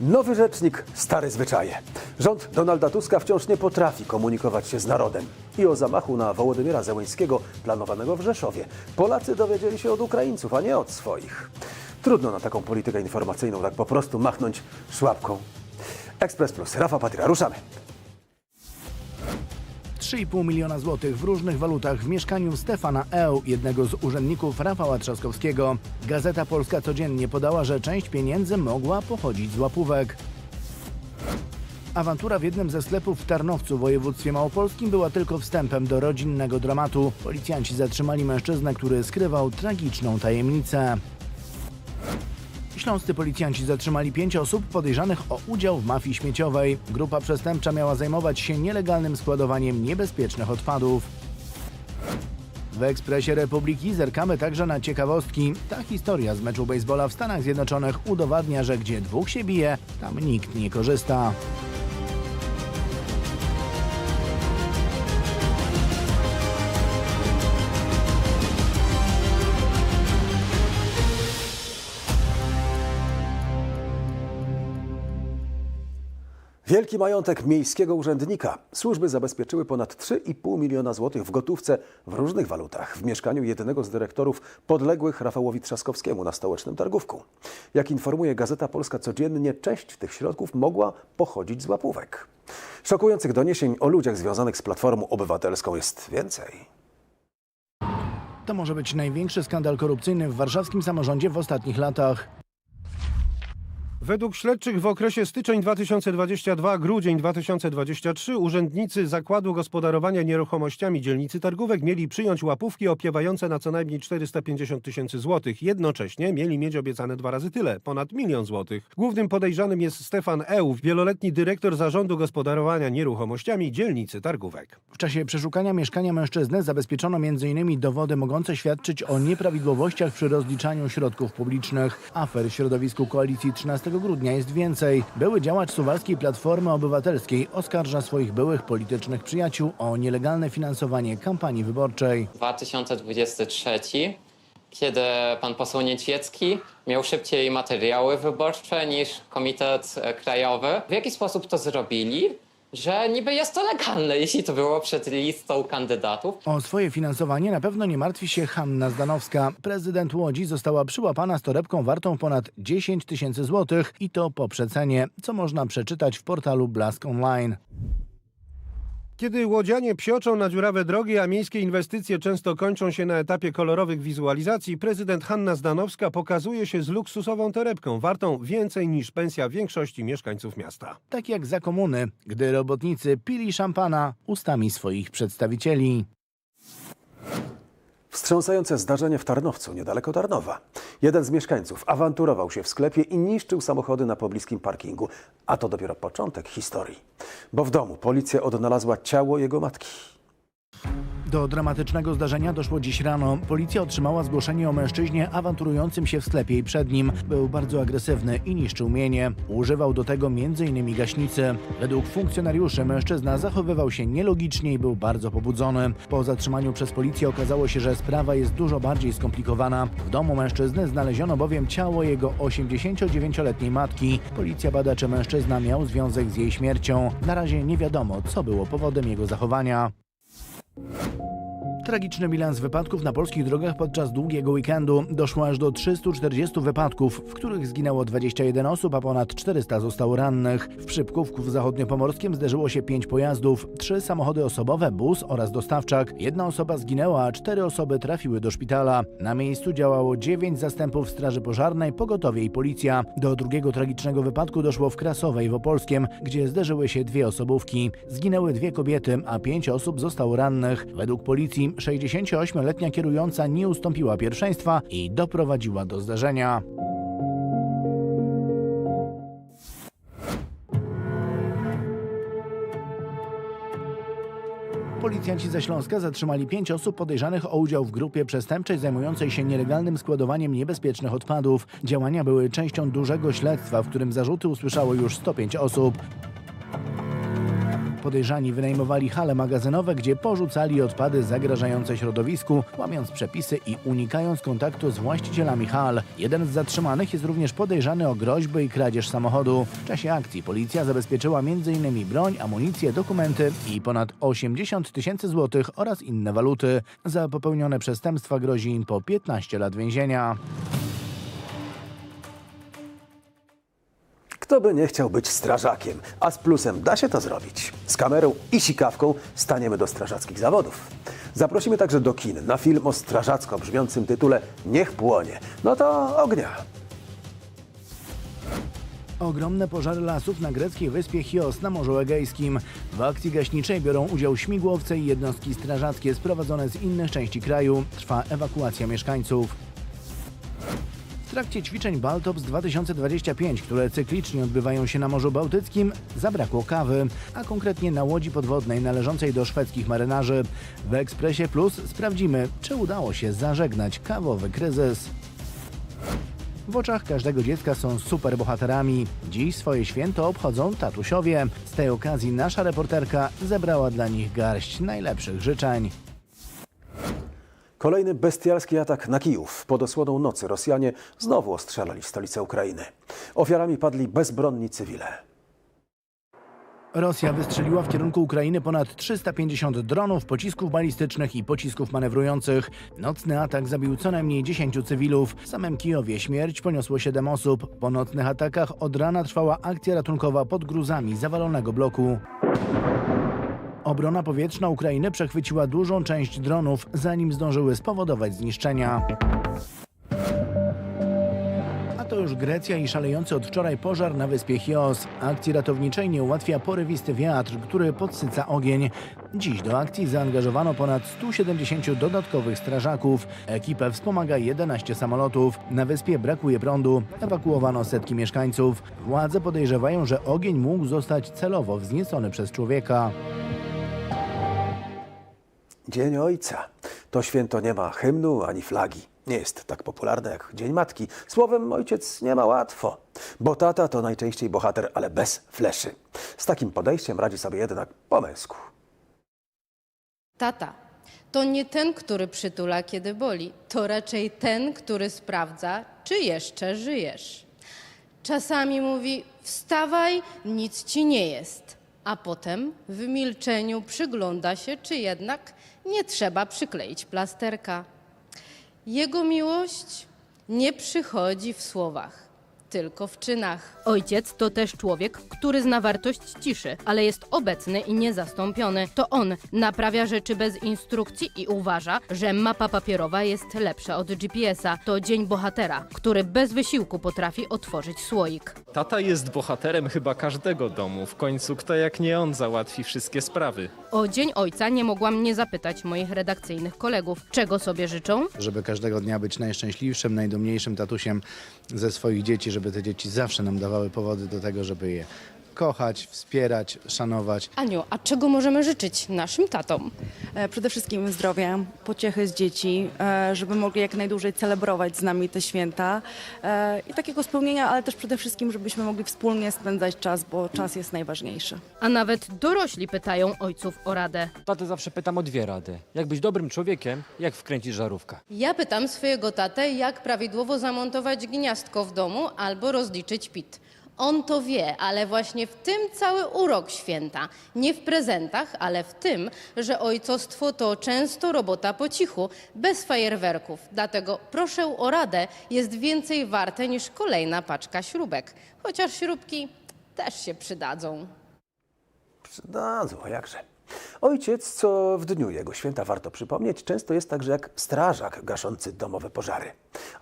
Nowy rzecznik, stare zwyczaje. Rząd Donalda Tuska wciąż nie potrafi komunikować się z narodem. I o zamachu na Wołodymyra Zełęńskiego planowanego w Rzeszowie. Polacy dowiedzieli się od Ukraińców, a nie od swoich. Trudno na taką politykę informacyjną tak po prostu machnąć szłapką. Ekspres Plus, Rafa Patria, ruszamy. 3,5 miliona złotych w różnych walutach w mieszkaniu Stefana Eł, jednego z urzędników Rafała Trzaskowskiego. Gazeta Polska codziennie podała, że część pieniędzy mogła pochodzić z łapówek. Awantura w jednym ze sklepów w Tarnowcu w województwie małopolskim była tylko wstępem do rodzinnego dramatu. Policjanci zatrzymali mężczyznę, który skrywał tragiczną tajemnicę. Śląscy policjanci zatrzymali pięć osób podejrzanych o udział w mafii śmieciowej. Grupa przestępcza miała zajmować się nielegalnym składowaniem niebezpiecznych odpadów. W Ekspresie Republiki zerkamy także na ciekawostki. Ta historia z meczu baseballa w Stanach Zjednoczonych udowadnia, że gdzie dwóch się bije, tam nikt nie korzysta. Wielki majątek miejskiego urzędnika. Służby zabezpieczyły ponad 3,5 miliona złotych w gotówce w różnych walutach w mieszkaniu jednego z dyrektorów podległych Rafałowi Trzaskowskiemu na stołecznym targówku. Jak informuje Gazeta Polska codziennie, część tych środków mogła pochodzić z łapówek. Szokujących doniesień o ludziach związanych z Platformą Obywatelską jest więcej. To może być największy skandal korupcyjny w warszawskim samorządzie w ostatnich latach. Według śledczych w okresie styczeń 2022-grudzień 2023 urzędnicy Zakładu Gospodarowania Nieruchomościami dzielnicy Targówek mieli przyjąć łapówki opiewające na co najmniej 450 tysięcy złotych. Jednocześnie mieli mieć obiecane dwa razy tyle, ponad milion złotych. Głównym podejrzanym jest Stefan Ełów, wieloletni dyrektor Zarządu Gospodarowania Nieruchomościami dzielnicy Targówek. W czasie przeszukania mieszkania mężczyzny zabezpieczono m.in. dowody mogące świadczyć o nieprawidłowościach przy rozliczaniu środków publicznych. Afer w środowisku koalicji 13 grudnia jest więcej. Były działacz suwalskiej Platformy Obywatelskiej oskarża swoich byłych politycznych przyjaciół o nielegalne finansowanie kampanii wyborczej. 2023, kiedy pan poseł Nieciecki miał szybciej materiały wyborcze niż Komitet Krajowy. W jaki sposób to zrobili? Że niby jest to legalne, jeśli to było przed listą kandydatów. O swoje finansowanie na pewno nie martwi się Hanna Zdanowska. Prezydent Łodzi została przyłapana z torebką wartą ponad 10 tysięcy złotych i to po przecenie, co można przeczytać w portalu Blask Online. Kiedy łodzianie psioczą na dziurawe drogi, a miejskie inwestycje często kończą się na etapie kolorowych wizualizacji, prezydent Hanna Zdanowska pokazuje się z luksusową torebką, wartą więcej niż pensja większości mieszkańców miasta. Tak jak za komuny, gdy robotnicy pili szampana ustami swoich przedstawicieli. Wstrząsające zdarzenie w Tarnowcu, niedaleko Tarnowa. Jeden z mieszkańców awanturował się w sklepie i niszczył samochody na pobliskim parkingu. A to dopiero początek historii. Bo w domu policja odnalazła ciało jego matki. Do dramatycznego zdarzenia doszło dziś rano. Policja otrzymała zgłoszenie o mężczyźnie awanturującym się w sklepie i przed nim. Był bardzo agresywny i niszczył mienie. Używał do tego m.in. gaśnicy. Według funkcjonariuszy mężczyzna zachowywał się nielogicznie i był bardzo pobudzony. Po zatrzymaniu przez policję okazało się, że sprawa jest dużo bardziej skomplikowana. W domu mężczyzny znaleziono bowiem ciało jego 89-letniej matki. Policja bada, czy mężczyzna miał związek z jej śmiercią. Na razie nie wiadomo, co było powodem jego zachowania. you Tragiczny bilans wypadków na polskich drogach podczas długiego weekendu. Doszło aż do 340 wypadków, w których zginęło 21 osób, a ponad 400 zostało rannych. W Przypkówku w zachodniopomorskim zderzyło się 5 pojazdów, 3 samochody osobowe, bus oraz dostawczak. Jedna osoba zginęła, a 4 osoby trafiły do szpitala. Na miejscu działało 9 zastępów Straży Pożarnej, pogotowie i policja. Do drugiego tragicznego wypadku doszło w Krasowej w Opolskiem, gdzie zderzyły się dwie osobówki. Zginęły dwie kobiety, a 5 osób zostało rannych. Według policji 68-letnia kierująca nie ustąpiła pierwszeństwa i doprowadziła do zdarzenia. Policjanci ze Śląska zatrzymali pięć osób podejrzanych o udział w grupie przestępczej zajmującej się nielegalnym składowaniem niebezpiecznych odpadów. Działania były częścią dużego śledztwa, w którym zarzuty usłyszało już 105 osób. Podejrzani wynajmowali hale magazynowe, gdzie porzucali odpady zagrażające środowisku, łamiąc przepisy i unikając kontaktu z właścicielami hal. Jeden z zatrzymanych jest również podejrzany o groźby i kradzież samochodu. W czasie akcji policja zabezpieczyła m.in. broń, amunicję, dokumenty i ponad 80 tysięcy złotych oraz inne waluty. Za popełnione przestępstwa grozi im po 15 lat więzienia. Kto by nie chciał być strażakiem, a z plusem da się to zrobić. Z kamerą i sikawką staniemy do strażackich zawodów. Zaprosimy także do kin na film o strażacko brzmiącym tytule Niech płonie. No to ognia. Ogromne pożary lasów na greckiej wyspie Chios na Morzu Egejskim. W akcji gaśniczej biorą udział śmigłowce i jednostki strażackie sprowadzone z innych części kraju. Trwa ewakuacja mieszkańców. W trakcie ćwiczeń Baltops 2025, które cyklicznie odbywają się na Morzu Bałtyckim, zabrakło kawy, a konkretnie na łodzi podwodnej należącej do szwedzkich marynarzy. W Ekspresie Plus sprawdzimy, czy udało się zażegnać kawowy kryzys. W oczach każdego dziecka są superbohaterami. Dziś swoje święto obchodzą tatusiowie. Z tej okazji nasza reporterka zebrała dla nich garść najlepszych życzeń. Kolejny bestialski atak na Kijów. Pod osłoną nocy Rosjanie znowu ostrzelali stolicę Ukrainy. Ofiarami padli bezbronni cywile. Rosja wystrzeliła w kierunku Ukrainy ponad 350 dronów, pocisków balistycznych i pocisków manewrujących. Nocny atak zabił co najmniej 10 cywilów. W samym Kijowie śmierć poniosło 7 osób. Po nocnych atakach od rana trwała akcja ratunkowa pod gruzami zawalonego bloku. Obrona powietrzna Ukrainy przechwyciła dużą część dronów, zanim zdążyły spowodować zniszczenia. A to już Grecja i szalejący od wczoraj pożar na wyspie Chios. Akcji ratowniczej nie ułatwia porywisty wiatr, który podsyca ogień. Dziś do akcji zaangażowano ponad 170 dodatkowych strażaków. Ekipę wspomaga 11 samolotów. Na wyspie brakuje prądu. Ewakuowano setki mieszkańców. Władze podejrzewają, że ogień mógł zostać celowo wzniecony przez człowieka. Dzień Ojca. To święto nie ma hymnu ani flagi. Nie jest tak popularne jak Dzień Matki. Słowem ojciec nie ma łatwo, bo tata to najczęściej bohater, ale bez fleszy. Z takim podejściem radzi sobie jednak po męsku. Tata to nie ten, który przytula, kiedy boli, to raczej ten, który sprawdza, czy jeszcze żyjesz. Czasami mówi: Wstawaj, nic ci nie jest, a potem w milczeniu przygląda się, czy jednak nie trzeba przykleić plasterka. Jego miłość nie przychodzi w słowach, tylko w czynach. Ojciec to też człowiek, który zna wartość ciszy, ale jest obecny i niezastąpiony. To on naprawia rzeczy bez instrukcji i uważa, że mapa papierowa jest lepsza od GPS-a. To dzień bohatera, który bez wysiłku potrafi otworzyć słoik. Tata jest bohaterem chyba każdego domu. W końcu kto jak nie on załatwi wszystkie sprawy. O Dzień Ojca nie mogłam nie zapytać moich redakcyjnych kolegów, czego sobie życzą. żeby każdego dnia być najszczęśliwszym, najdumniejszym tatusiem ze swoich dzieci, żeby te dzieci zawsze nam dawały powody do tego, żeby je kochać, wspierać, szanować. Aniu, a czego możemy życzyć naszym tatom? E, Przede wszystkim zdrowia, pociechy z dzieci, e, żeby mogli jak najdłużej celebrować z nami te święta e, i takiego spełnienia, ale też przede wszystkim, żebyśmy mogli wspólnie spędzać czas, bo czas jest najważniejszy. A nawet dorośli pytają ojców o radę. Tatę zawsze pytam o dwie rady. Jak być dobrym człowiekiem, jak wkręcić żarówkę. Ja pytam swojego tatę, jak prawidłowo zamontować gniazdko w domu albo rozliczyć PIT. On to wie, ale właśnie w tym cały urok święta. Nie w prezentach, ale w tym, że ojcostwo to często robota po cichu, bez fajerwerków. Dlatego proszę o radę, jest więcej warte niż kolejna paczka śrubek. Chociaż śrubki też się przydadzą. Przydadzą, jakże. Ojciec, co w dniu jego święta warto przypomnieć, często jest także jak strażak gaszący domowe pożary.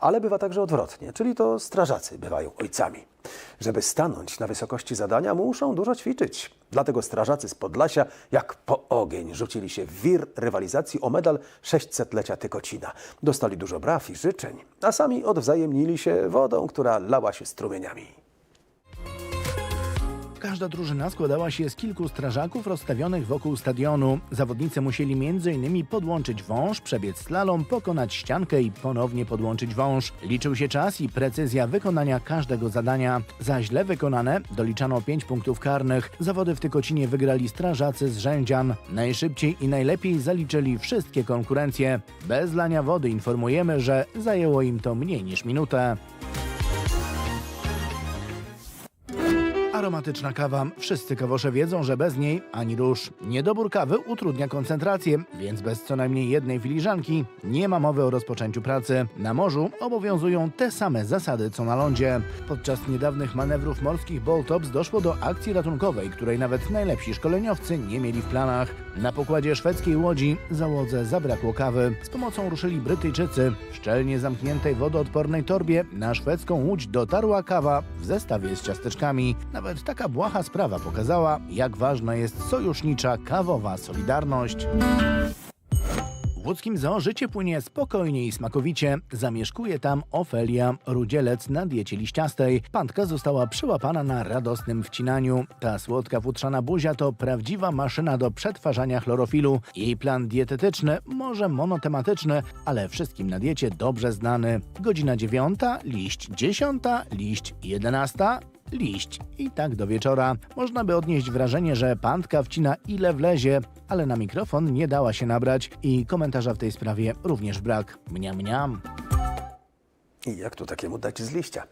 Ale bywa także odwrotnie, czyli to strażacy bywają ojcami. Żeby stanąć na wysokości zadania, muszą dużo ćwiczyć. Dlatego strażacy z Podlasia, jak po ogień, rzucili się w wir rywalizacji o medal 600-lecia Tykocina. Dostali dużo braw i życzeń, a sami odwzajemnili się wodą, która lała się strumieniami. Każda drużyna składała się z kilku strażaków rozstawionych wokół stadionu. Zawodnicy musieli m.in. podłączyć wąż, przebiec slalom, pokonać ściankę i ponownie podłączyć wąż. Liczył się czas i precyzja wykonania każdego zadania. Za źle wykonane doliczano 5 punktów karnych. Zawody w Tykocinie wygrali strażacy z Rzędzian. Najszybciej i najlepiej zaliczyli wszystkie konkurencje. Bez lania wody informujemy, że zajęło im to mniej niż minutę. Aromatyczna kawa. Wszyscy kawosze wiedzą, że bez niej ani rusz. Niedobór kawy utrudnia koncentrację, więc bez co najmniej jednej filiżanki nie ma mowy o rozpoczęciu pracy. Na morzu obowiązują te same zasady co na lądzie. Podczas niedawnych manewrów morskich Boltops doszło do akcji ratunkowej, której nawet najlepsi szkoleniowcy nie mieli w planach. Na pokładzie szwedzkiej łodzi załodze zabrakło kawy. Z pomocą ruszyli Brytyjczycy. W szczelnie zamkniętej wodoodpornej torbie na szwedzką łódź dotarła kawa w zestawie z ciasteczkami. Nawet taka błaha sprawa pokazała, jak ważna jest sojusznicza kawowa solidarność. W łódzkim zoo życie płynie spokojnie i smakowicie. Zamieszkuje tam Ofelia, rudzielec na diecie liściastej. Pantka została przyłapana na radosnym wcinaniu. Ta słodka futrzana buzia to prawdziwa maszyna do przetwarzania chlorofilu. Jej plan dietetyczny, może monotematyczny, ale wszystkim na diecie dobrze znany. Godzina dziewiąta, liść dziesiąta, liść jedenasta, liść. I tak do wieczora. Można by odnieść wrażenie, że pantka wcina ile wlezie, ale na mikrofon nie dała się nabrać i komentarza w tej sprawie również brak. Mniam, mniam. I jak tu takiemu dać z liścia?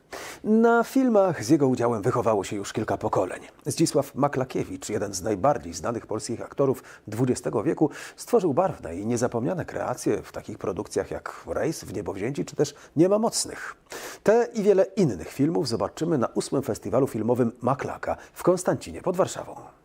Na filmach z jego udziałem wychowało się już kilka pokoleń. Zdzisław Maklakiewicz, jeden z najbardziej znanych polskich aktorów XX wieku, stworzył barwne i niezapomniane kreacje w takich produkcjach jak Rejs w Niebowzięci czy też Nie ma mocnych. Te i wiele innych filmów zobaczymy na ósmym festiwalu filmowym Maklaka w Konstancinie pod Warszawą.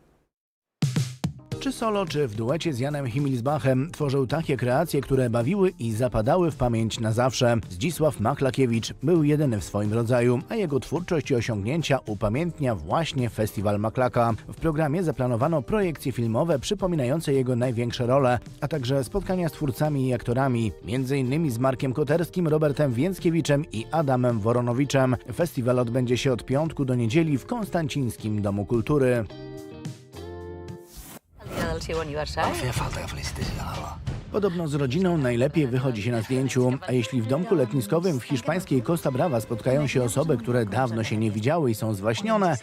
Czy solo, czy w duecie z Janem Himilsbachem tworzył takie kreacje, które bawiły i zapadały w pamięć na zawsze. Zdzisław Maklakiewicz był jedyny w swoim rodzaju, a jego twórczość i osiągnięcia upamiętnia właśnie Festiwal Maklaka. W programie zaplanowano projekcje filmowe przypominające jego największe role, a także spotkania z twórcami i aktorami, m.in. z Markiem Koterskim, Robertem Więckiewiczem i Adamem Woronowiczem. Festiwal odbędzie się od piątku do niedzieli w Konstancińskim Domu Kultury. Del seu aniversari. Podobno z rodziną najlepiej wychodzi się na zdjęciu, a jeśli w domku letniskowym w hiszpańskiej Costa Brava spotkają się osoby, które dawno się nie widziały i są zwaśnione,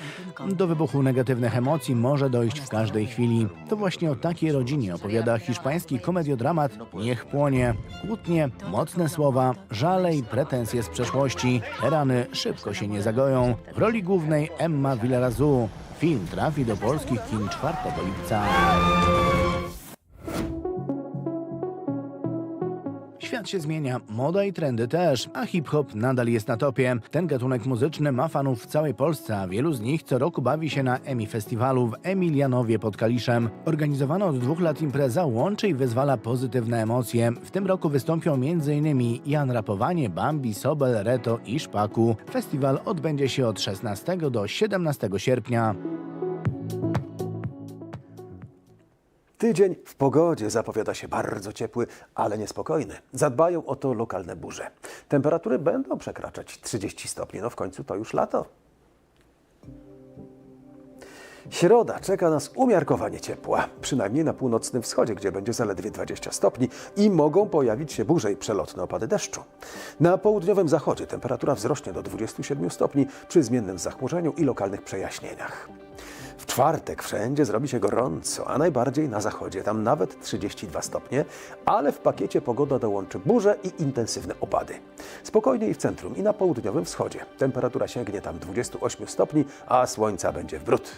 do wybuchu negatywnych emocji może dojść w każdej chwili. To właśnie o takiej rodzinie opowiada hiszpański komediodramat Niech płonie. Kłótnie, mocne słowa, żale i pretensje z przeszłości. Te rany szybko się nie zagoją. W roli głównej Emma Villarazu. Film trafi do polskich kin 4 lipca. Świat się zmienia, moda i trendy też, a hip-hop nadal jest na topie. Ten gatunek muzyczny ma fanów w całej Polsce, a wielu z nich co roku bawi się na EMI Festiwalu w Emilianowie pod Kaliszem. Organizowana od dwóch lat impreza łączy i wyzwala pozytywne emocje. W tym roku wystąpią m.in. Jan Rapowanie, Bambi, Sobel, Reto i Szpaku. Festiwal odbędzie się od 16 do 17 sierpnia. Tydzień w pogodzie zapowiada się bardzo ciepły, ale niespokojny. Zadbają o to lokalne burze. Temperatury będą przekraczać 30 stopni, no w końcu to już lato. Środa czeka nas umiarkowanie ciepła, przynajmniej na północnym wschodzie, gdzie będzie zaledwie 20 stopni i mogą pojawić się burze i przelotne opady deszczu. Na południowym zachodzie temperatura wzrośnie do 27 stopni przy zmiennym zachmurzeniu i lokalnych przejaśnieniach. W czwartek wszędzie zrobi się gorąco, a najbardziej na zachodzie, tam nawet 32 stopnie, ale w pakiecie pogoda dołączy burze i intensywne opady. Spokojniej w centrum i na południowym wschodzie. Temperatura sięgnie tam 28 stopni, a słońca będzie w bród.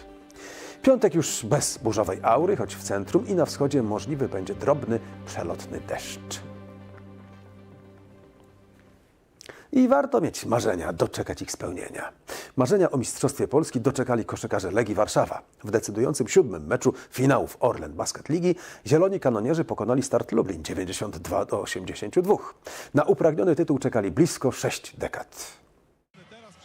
Piątek już bez burzowej aury, choć w centrum i na wschodzie możliwy będzie drobny, przelotny deszcz. I warto mieć marzenia, doczekać ich spełnienia. Marzenia o Mistrzostwie Polski doczekali koszykarze Legii Warszawa. W decydującym siódmym meczu finałów Orlen Basket Ligi zieloni kanonierzy pokonali Start Lublin 92 do 82. Na upragniony tytuł czekali blisko 6 dekad.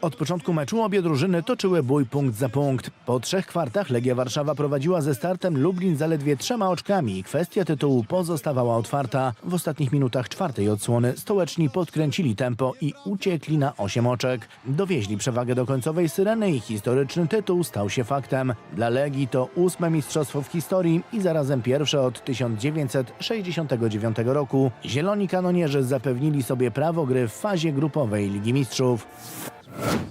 Od początku meczu obie drużyny toczyły bój punkt za punkt. Po trzech kwartach Legia Warszawa prowadziła ze startem Lublin zaledwie trzema oczkami kwestia tytułu pozostawała otwarta. W ostatnich minutach czwartej odsłony stołeczni podkręcili tempo i uciekli na osiem oczek. Dowieźli przewagę do końcowej syreny i historyczny tytuł stał się faktem. Dla Legii to ósme mistrzostwo w historii i zarazem pierwsze od 1969 roku. Zieloni kanonierzy zapewnili sobie prawo gry w fazie grupowej Ligi Mistrzów.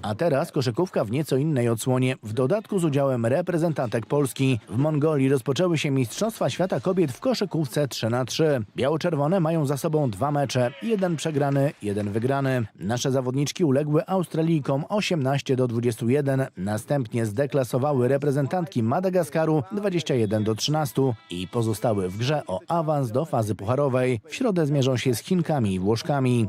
A teraz koszykówka w nieco innej odsłonie, w dodatku z udziałem reprezentantek Polski. W Mongolii rozpoczęły się Mistrzostwa Świata Kobiet w koszykówce 3 na 3 Biało-czerwone mają za sobą dwa mecze, jeden przegrany, jeden wygrany. Nasze zawodniczki uległy Australijkom 18 do 21, następnie zdeklasowały reprezentantki Madagaskaru 21 do 13 i pozostały w grze o awans do fazy pucharowej. W środę zmierzą się z Chinkami i Włoszkami.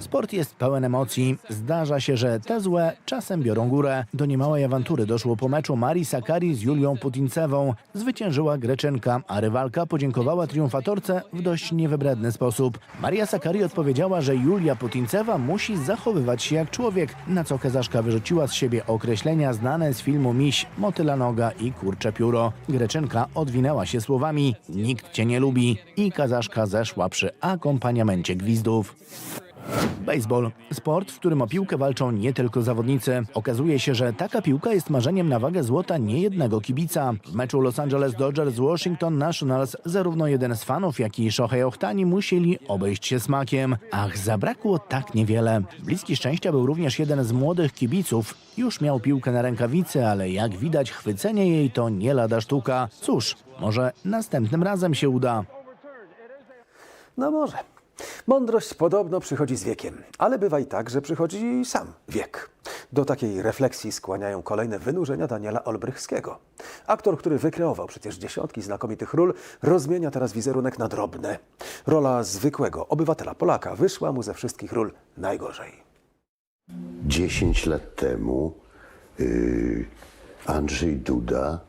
Sport jest pełen emocji. Zdarza się, że te złe czasem biorą górę. Do niemałej awantury doszło po meczu Marii Sakari z Julią Putincewą. Zwyciężyła Greczynka, a rywalka podziękowała triumfatorce w dość niewybredny sposób. Maria Sakari odpowiedziała, że Julia Putincewa musi zachowywać się jak człowiek, na co Kazaszka wyrzuciła z siebie określenia znane z filmu Miś, Motyla Noga i Kurcze Pióro. Greczynka odwinęła się słowami Nikt cię nie lubi i Kazaszka zeszła przy akompaniamencie gwizdów. Baseball. Sport, w którym o piłkę walczą nie tylko zawodnicy. Okazuje się, że taka piłka jest marzeniem na wagę złota niejednego kibica. W meczu Los Angeles Dodgers z Washington Nationals zarówno jeden z fanów, jak i Shohei Ohtani musieli obejść się smakiem. Ach, zabrakło tak niewiele. Bliski szczęścia był również jeden z młodych kibiców. Już miał piłkę na rękawicy, ale jak widać chwycenie jej to nie lada sztuka. Cóż, może następnym razem się uda. No może. Mądrość podobno przychodzi z wiekiem, ale bywa i tak, że przychodzi sam wiek. Do takiej refleksji skłaniają kolejne wynurzenia Daniela Olbrychskiego. Aktor, który wykreował przecież dziesiątki znakomitych ról, rozmienia teraz wizerunek na drobne. Rola zwykłego obywatela Polaka wyszła mu ze wszystkich ról najgorzej. 10 lat temu y, Andrzej Duda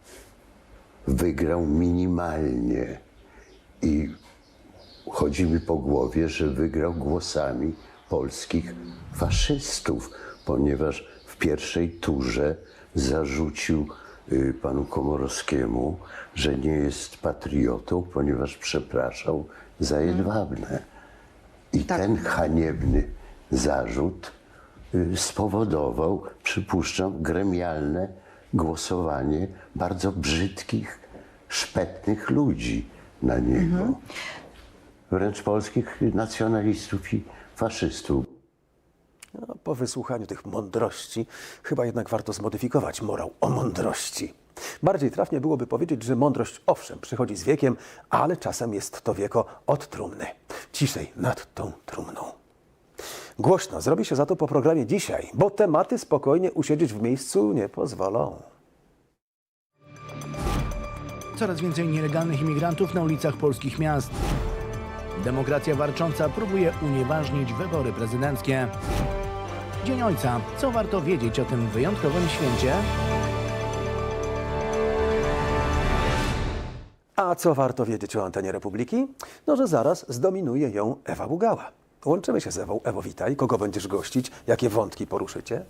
wygrał minimalnie i chodzi mi po głowie, że wygrał głosami polskich faszystów, ponieważ w pierwszej turze zarzucił y, panu Komorowskiemu, że nie jest patriotą, ponieważ przepraszał za Jedwabne. I ten haniebny zarzut y, spowodował, przypuszczam, gremialne głosowanie bardzo brzydkich, szpetnych ludzi na niego. Wręcz polskich nacjonalistów i faszystów. No, po wysłuchaniu tych mądrości, chyba jednak warto zmodyfikować morał o mądrości. Bardziej trafnie byłoby powiedzieć, że mądrość owszem przychodzi z wiekiem, ale czasem jest to wieko od trumny. Ciszej nad tą trumną. Głośno zrobi się za to po programie dzisiaj, bo tematy spokojnie usiedzieć w miejscu nie pozwolą. Coraz więcej nielegalnych imigrantów na ulicach polskich miast. Demokracja warcząca próbuje unieważnić wybory prezydenckie. Dzień Ojca. Co warto wiedzieć o tym wyjątkowym święcie? A co warto wiedzieć o antenie Republiki? No, że zaraz zdominuje ją Ewa Bugała. Łączymy się z Ewą. Ewo, witaj. Kogo będziesz gościć? Jakie wątki poruszycie?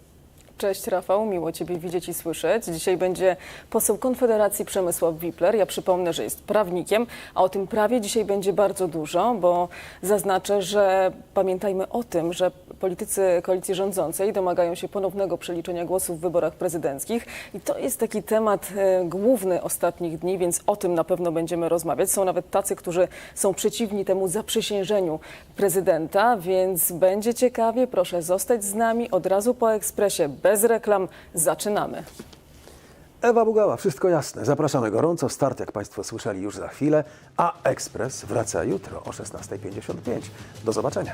Cześć Rafał, miło Ciebie widzieć i słyszeć. Dzisiaj będzie poseł Konfederacji Przemysław Wipler. Ja przypomnę, że jest prawnikiem, a o tym prawie dzisiaj będzie bardzo dużo, bo zaznaczę, że pamiętajmy o tym, że politycy koalicji rządzącej domagają się ponownego przeliczenia głosów w wyborach prezydenckich i to jest taki temat e, główny ostatnich dni, więc o tym na pewno będziemy rozmawiać. Są nawet tacy, którzy są przeciwni temu zaprzysiężeniu prezydenta, więc będzie ciekawie. Proszę zostać z nami od razu po ekspresie, bez reklam. Zaczynamy. Ewa Bugała, wszystko jasne. Zapraszamy gorąco. Start, jak Państwo słyszeli, już za chwilę, a ekspres wraca jutro o 16.55. Do zobaczenia.